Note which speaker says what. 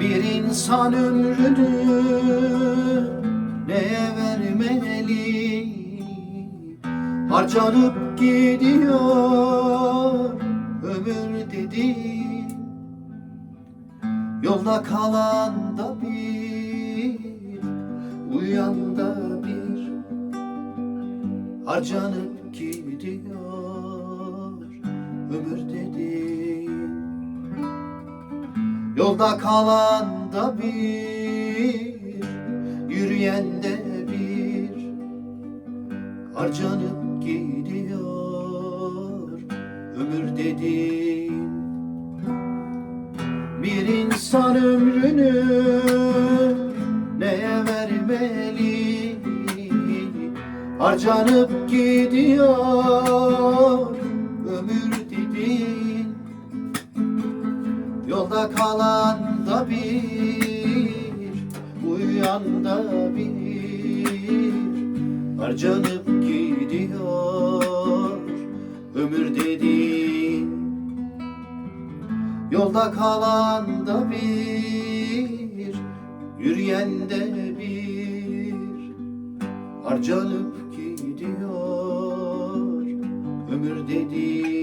Speaker 1: Bir insan ömrünü neye vermeli? Harcanıp gidiyor ömür dediğin. Yolda kalan da bir, uyan da bir. Harcanıp gidiyor ömür dediğin Yolda kalan da bir, yürüyen de bir. Harcanıp gidiyor ömür dediğin. Bir insan ömrünü neye vermeli? Harcanıp gidiyor Yolda kalan da bir, uyan da bir. Harcanıp gidiyor ömür dediğin. Yolda kalan da bir, yürüyen de bir. Harcanıp gidiyor ömür dediğin